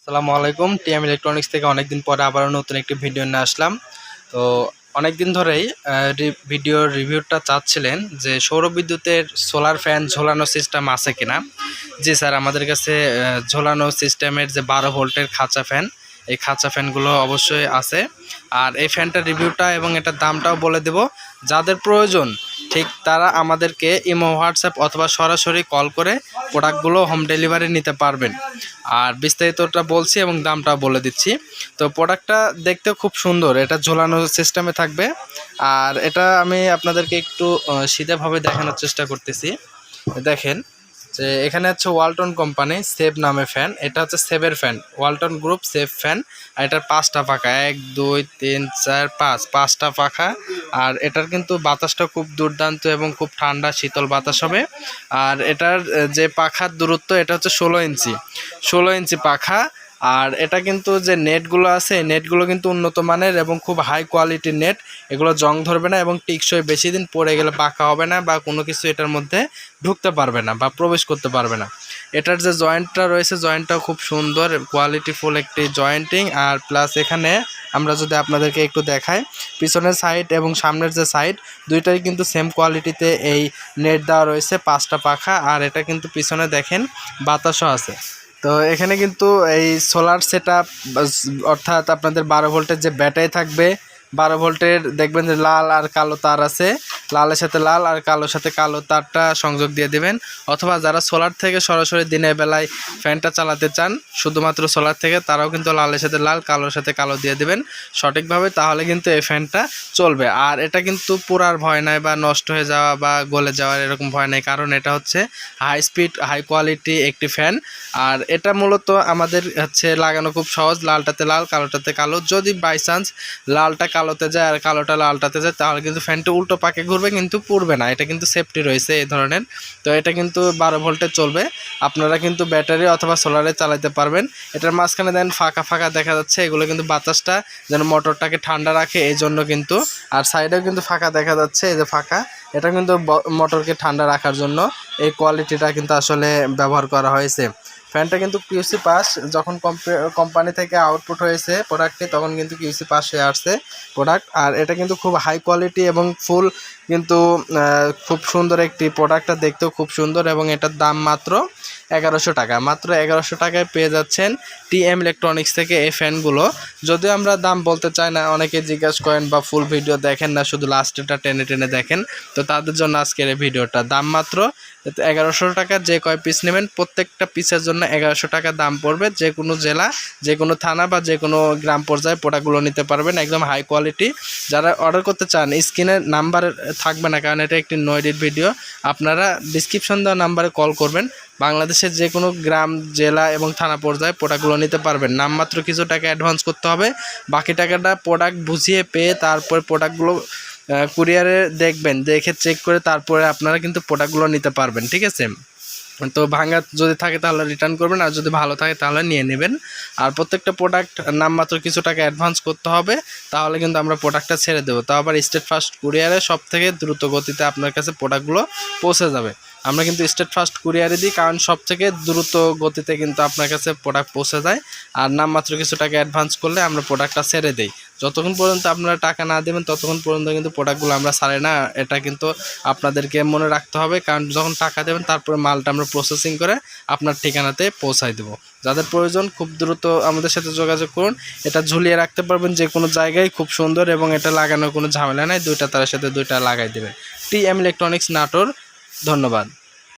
আসসালামু আলাইকুম। TM electronics থেকে অনেকদিন পরে আবারও নতুন একটি ভিডিও নিয়ে আসলাম। তো অনেক দিন ধরেই ভিডিওর রিভিউটা চাচ্ছিলেন যে সৌর বিদ্যুতের সোলার ফ্যান ঝোলানো সিস্টেম আছে কিনা। জি স্যার, আমাদের কাছে ঝোলানো সিস্টেমের যে বারো ভোল্টের খাঁচা ফ্যান, এই খাঁচা ফ্যানগুলো অবশ্যই আছে। আর এই ফ্যানটার রিভিউটা এবং এটার দামটাও বলে দেব। যাদের প্রয়োজন ঠিক তারা আমাদেরকে ইমো, হোয়াটসঅ্যাপ অথবা সরাসরি কল করে প্রোডাক্টগুলো হোম ডেলিভারি নিতে পারবেন। আর বিস্তারিতটা বলছি এবং দামটা বলে দিচ্ছি। তো প্রোডাক্টটা দেখতে খুব সুন্দর, এটা ঝোলানো সিস্টেমে থাকবে। আর এটা আমি আপনাদেরকে একটু সিধাভাবে দেখানোর চেষ্টা করতেছি। দেখেন যে এখানে হচ্ছে ওয়ালটন কোম্পানি, সেভ নামে ফ্যান, এটা হচ্ছে সেভের fan, Walton group Save fan, আর এটার পাঁচটা পাখা, এক, দুই, তিন, চার, পাঁচ, পাঁচটা পাখা, আর এটার কিন্তু বাতাসটা খুব দুর্দান্ত এবং খুব ঠান্ডা, শীতল বাতাস হবে, আর এটার যে পাখার দূরত্ব, এটা হচ্ছে ষোলো ইঞ্চি ষোলো ইঞ্চি পাখা আর এটা কিন্তু যে নেটগুলো আছে নেটগুলো কিন্তু উন্নত মানের এবং খুব হাই কোয়ালিটির নেট এগুলো জং ধরবে না এবং টিকসই বেশি দিন পরে গেলে পাকা হবে না বা কোনো কিছু এটার মধ্যে ঢুকতে পারবে না বা প্রবেশ করতে পারবে না। এটার যে জয়েন্টটা রয়েছে জয়েন্টটাও খুব সুন্দর কোয়ালিটিফুল একটি জয়েন্টিং আর প্লাস এখানে আমরা যদি আপনাদেরকে একটু দেখাই, পিছনের সাইড এবং সামনের যে সাইড দুইটাই কিন্তু সেম কোয়ালিটিতে এই নেট দেওয়া রয়েছে, পাঁচটা পাখা। আর এটা কিন্তু পিছনে দেখেন, বাতাসও আছে। তো এখানে কিন্তু এই সোলার সেট অর্থাৎ আপনাদের বারো ভোল্টের যে ব্যাটারি থাকবে, বারো ভোল্টের দেখবেন যে লাল আর কালো তার আছে। লালের সাথে লাল আর কালোর সাথে কালো তারটা সংযোগ দিয়ে দেবেন। অথবা যারা সোলার থেকে সরাসরি দিনের বেলায় ফ্যানটা চালাতে চান, শুধুমাত্র সোলার থেকে, তারাও কিন্তু লালের সাথে লাল, কালোর সাথে কালো দিয়ে দেবেন। সঠিকভাবে তাহলে কিন্তু এই ফ্যানটা চলবে। আর এটা কিন্তু পুরার ভয় নাই বা নষ্ট হয়ে যাওয়া বা গলে যাওয়ার এরকম ভয় নাই, কারণ এটা হচ্ছে হাই স্পিড হাই কোয়ালিটি একটি ফ্যান। আর এটা মূলত আমাদের হচ্ছে লাগানো খুব সহজ, লালটাতে লাল, কালোটাতে কালো। যদি বাই চান্স লালটা কালোতে যায় আর কালোটা লালটাতে যায়, তাহলে কিন্তু ফ্যানটা উল্টো পাকে ঘুরবে কিন্তু পুড়বে না, এটা কিন্তু সেফটি রয়েছে এই ধরনের। তো এটা কিন্তু বারো ভোল্টে চলবে, আপনারা কিন্তু ব্যাটারি অথবা সোলারে চালাতে পারবেন। এটার মাঝখানে দেন ফাঁকা ফাঁকা দেখা যাচ্ছে, এগুলো কিন্তু বাতাসটা যেন মোটরটাকে ঠান্ডা রাখে এই জন্য কিন্তু। আর সাইডেও কিন্তু ফাঁকা দেখা যাচ্ছে, এই যে ফাঁকা, এটা কিন্তু মোটরকে ঠান্ডা রাখার জন্য এই কোয়ালিটিটা কিন্তু আসলে ব্যবহার করা হয়েছে। ফ্যানটা কিন্তু কিউসি পাস যখন কোম্পানি থেকে আউটপুট হয়েছে প্রোডাক্টটি তখন কিন্তু কিউসি পাস হয়ে আসছে প্রোডাক্ট আর এটা কিন্তু খুব হাই কোয়ালিটি এবং ফুল কিন্তু খুব সুন্দর একটি প্রোডাক্টটা দেখতেও খুব সুন্দর এবং এটার দাম মাত্র এগারোশো টাকা। মাত্র এগারোশো টাকায় পেয়ে যাচ্ছেন টিএম ইলেকট্রনিক্স থেকে এই ফ্যানগুলো। যদিও আমরা দাম বলতে চাই না, অনেকে জিজ্ঞাসা করেন বা ফুল ভিডিও দেখেন না, শুধু লাস্টেটা টেনে টেনে দেখেন। তো তাদের জন্য আজকের এই ভিডিওটা দাম মাত্র এগারোশো টাকা, যে কয় পিস নেবেন, প্রত্যেকটা পিসের জন্য এগারোশো টাকা দাম পড়বে। যে কোনো জেলা, যে কোনো থানা বা যে কোনো গ্রাম পর্যায়ে প্রোডাক্টগুলো নিতে পারবেন, একদম হাই কোয়ালিটি যারা অর্ডার করতে চান স্ক্রিনের নাম্বার থাকবে না, কারণ এটা একটি নয়ডির ভিডিও আপনারা ডিসক্রিপশন দেওয়া নাম্বারে কল করবেন। বাংলাদেশের যে কোনো গ্রাম, জেলা এবং থানা পর্যায়ে প্রোডাক্টগুলো নিতে পারবেন। নামমাত্র কিছু টাকা অ্যাডভান্স করতে হবে। বাকি টাকাটা প্রোডাক্ট বুঝিয়ে পেয়ে তারপর প্রোডাক্টগুলো কুরিয়ারে দেখবেন। দেখে চেক করে তারপরে আপনারা কিন্তু প্রোডাক্টগুলো নিতে পারবেন, ঠিক আছে? তো ভাঙা যদি থাকে তাহলে রিটার্ন করবেন, আর যদি ভালো থাকে তাহলে নিয়ে নেবেন। আর প্রত্যেকটা প্রোডাক্ট নামমাত্র কিছু টাকা অ্যাডভান্স করতে হবে, তাহলে কিন্তু আমরা প্রোডাক্টটা ছেড়ে দেবো। তাও আবার স্টেট ফার্স্ট কুরিয়ারে সব থেকে দ্রুত গতিতে আপনার কাছে প্রোডাক্টগুলো পৌঁছে যাবে। আমরা কিন্তু স্টেট ফার্স্ট কুরিয়ারে দিই, কারণ সব থেকে দ্রুত গতিতে কিন্তু আপনার কাছে প্রোডাক্ট পৌঁছে যায়। আর নামমাত্র কিছু টাকা অ্যাডভান্স করলে আমরা প্রোডাক্টটা ছেড়ে দিই। যতক্ষণ পর্যন্ত আপনারা টাকা না দেবেন, ততক্ষণ পর্যন্ত কিন্তু প্রোডাক্টগুলো আমরা ছাড়ে না। এটা কিন্তু আপনাদেরকে মনে রাখতে হবে, কারণ যখন টাকা দেবেন, তারপরে মালটা আমরা প্রসেসিং করে আপনার ঠিকানাতে পৌঁছায় দেবো। যাদের প্রয়োজন, খুব দ্রুত আমাদের সাথে যোগাযোগ করুন। এটা ঝুলিয়ে রাখতে পারবেন যে কোনো জায়গায়, খুব সুন্দর এবং এটা লাগানোর কোনো ঝামেলা নাই। দুইটা তার সাথে দুইটা লাগাই দেবেন। টি এম ইলেকট্রনিক্স নাটোর ধন্যবাদ।